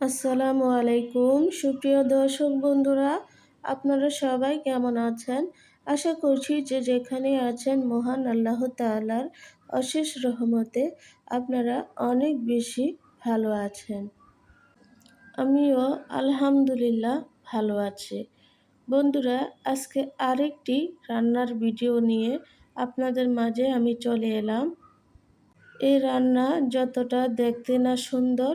আসসালামু আলাইকুম। সুপ্রিয় দর্শক বন্ধুরা, আপনারা সবাই কেমন আছেন? আশা করছি যে যেখানে আছেন মহান আল্লাহ তালার অশেষ রহমতে আপনারা অনেক বেশি ভালো আছেন। আমিও আলহামদুলিল্লাহ ভালো আছি। বন্ধুরা, আজকে আরেকটি রান্নার ভিডিও নিয়ে আপনাদের মাঝে আমি চলে এলাম। এই রান্না যতটা দেখতে না সুন্দর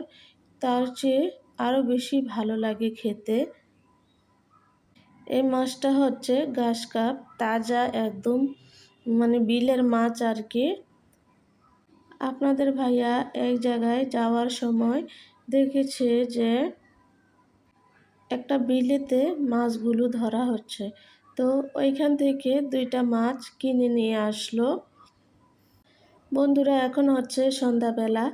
তার চেয়ে আরও বেশি ভালো লাগে খেতে। এই মাছটা হচ্ছে ঘাস কাপ, তাজা একদম মানে বিলের মাছ আর কি। আপনাদের ভাইয়া এক জায়গায় যাওয়ার সময় দেখেছে যে একটা বিলেতে মাছগুলো ধরা হচ্ছে। তো ওইখান থেকে দুইটা মাছ কিনে নিয়ে আসলো। বন্ধুরা, এখন হচ্ছে সন্ধ্যাবেলা।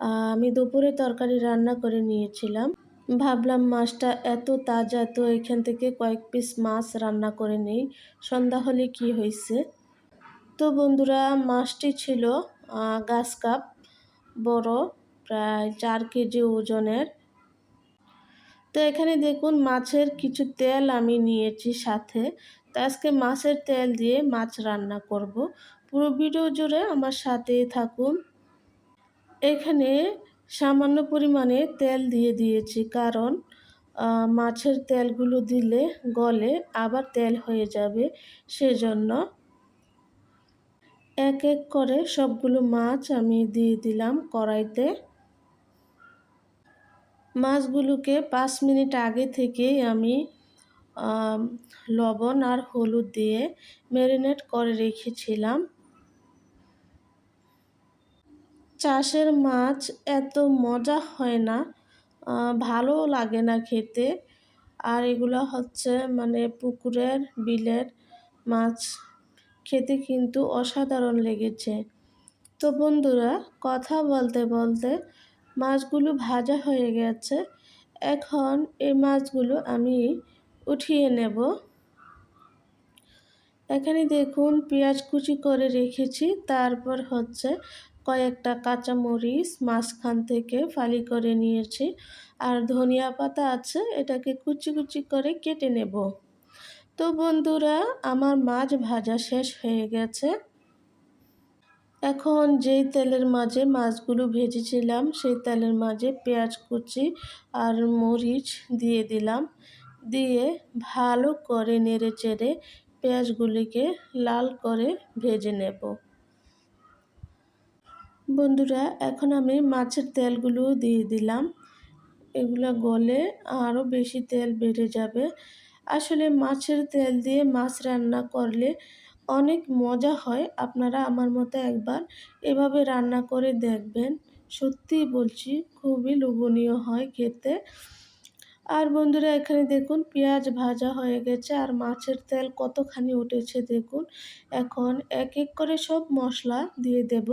আমি দুপুরে তরকারি রান্না করে নিয়েছিলাম। ভাবলাম মাছটা এত তাজা, তো এখান থেকে কয়েক পিস মাছ রান্না করে নেই। সন্ধ্যা হলে কি হয়েছে? তো বন্ধুরা, মাছটি ছিল গাছ কাপ, বড়, প্রায় চার কেজি ওজনের। তো এখানে দেখুন, মাছের কিছু তেল আমি নিয়েছি সাথে। তো আজকে মাছের তেল দিয়ে মাছ রান্না করব। পুরো ভিডিও জুড়ে আমার সাথে থাকুন। এখানে সামান্য পরিমাণে তেল দিয়ে দিয়েছি। কারণ মাছের তেলগুলো দিলে গলে আবার তেল হয়ে যাবে। সেজন্য এক এক করে সবগুলো মাছ আমি দিয়ে দিলাম কড়াইতে। মাছগুলোকে পাঁচ মিনিট আগে থেকেই আমি লবণ আর হলুদ দিয়ে ম্যারিনেট করে রেখেছিলাম। চাষের মাছ এত মজা হয় না ভালো লাগে না খেতে। আর এগুলো হচ্ছে মানে পুকুরের, বিলের মাছ। খেতে কিন্তু অসাধারণ লেগেছে। তো বন্ধুরা, কথা বলতে বলতে মাছগুলো ভাজা হয়ে গেছে। এখন এই মাছগুলো আমি উঠিয়ে নেব। এখানে দেখুন পেঁয়াজ কুচি করে রেখেছি, তারপর হচ্ছে কয়েকটা কাঁচামরিচ মাঝখান থেকে ফালি করে নিয়েছি। আর ধনিয়া পাতা আছে, এটাকে কুচি কুচি করে কেটে নেব। তো বন্ধুরা, আমার মাছ ভাজা শেষ হয়ে গেছে। এখন যেই তেলের মাঝে মাছগুলো ভেজেছিলাম, সেই তেলের মাঝে পেঁয়াজ কুচি আর মরিচ দিয়ে দিলাম। দিয়ে ভালো করে নেড়ে চেড়ে পেঁয়াজগুলিকে লাল করে ভেজে নেব। বন্ধুরা, এখন আমি মাছের তেলগুলো দিয়ে দিলাম। এগুলো গলে আরও বেশি তেল বেড়ে যাবে। আসলে মাছের তেল দিয়ে মাছ রান্না করলে অনেক মজা হয়। আপনারা আমার মতো একবার এভাবে রান্না করে দেখবেন। সত্যি বলছি, খুবই লোভনীয় হয় খেতে। আর বন্ধুরা এখানে দেখুন পেঁয়াজ ভাজা হয়ে গেছে আর মাছের তেল কতখানি উঠেছে দেখুন। এখন এক এক করে সব মশলা দিয়ে দেব।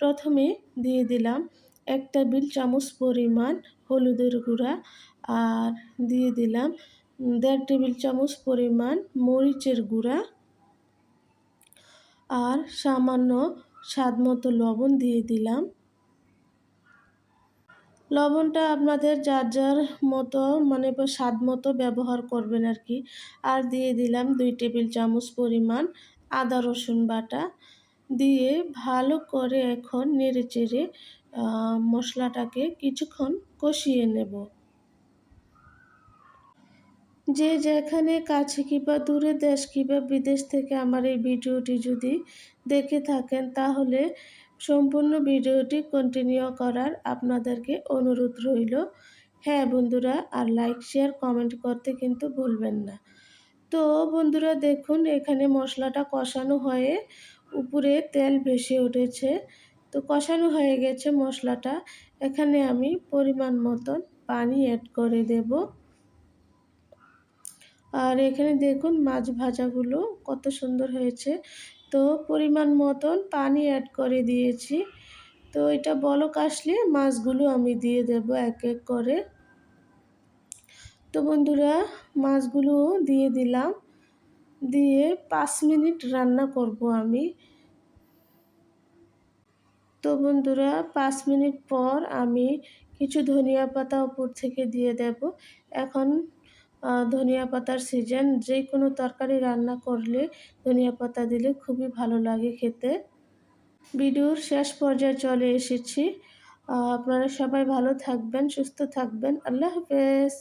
প্রথমে দিয়ে দিলাম এক টেবিল চামচ পরিমাণ হলুদের গুঁড়া আর দিয়ে দিলাম দেড় টেবিল চামচ পরিমাণ মরিচের গুঁড়া আর সামান্য স্বাদ মতো লবণ দিয়ে দিলাম। লবণটা আপনাদের যার যার মতো মানে স্বাদ মতো ব্যবহার করবেন আর কি। আর দিয়ে দিলাম দুই টেবিল চামচ পরিমাণ আদা রসুন বাটা। দিয়ে ভালো করে এখন নেড়ে চেড়ে মশলাটাকে কিছুক্ষণ কষিয়ে নেব। যে যেখানে কাছে কিংবা দূরে দেশ কিংবা বিদেশ থেকে আমার এই ভিডিওটি যদি দেখে থাকেন, তাহলে সম্পূর্ণ ভিডিওটি কন্টিনিউ করার আপনাদেরকে অনুরোধ রইল। হ্যাঁ বন্ধুরা, আর লাইক শেয়ার কমেন্ট করতে কিন্তু ভুলবেন না। তো বন্ধুরা দেখুন, এখানে মশলাটা কষানো হয়ে উপরে তেল ভেসে উঠেছে। তো কষানো হয়ে গেছে মশলাটা। এখানে আমি পরিমাণ মতন পানি অ্যাড করে দেব। আর এখানে দেখুন মাছ ভাজাগুলো কত সুন্দর হয়েছে। তো পরিমাণ মতন পানি অ্যাড করে দিয়েছি। তো এটা বলক আসলে মাছগুলো আমি দিয়ে দেব এক এক করে। তো বন্ধুরা, মাছগুলো দিয়ে দিলাম। দিয়ে পাঁচ মিনিট রান্না করব আমি। তো বন্ধুরা, পাঁচ মিনিট পর আমি কিছু ধনিয়া পাতা উপর থেকে দিয়ে দেব। এখন ধনিয়া পাতার সিজন যে কোনো তরকারি রান্না করলে ধনিয়া পাতা দিলে খুবই ভালো লাগে খেতে। ভিডিওর শেষ পর্যায়ে চলে এসেছি। আপনারা সবাই ভালো থাকবেন, সুস্থ থাকবেন। আল্লাহ হাফেজ।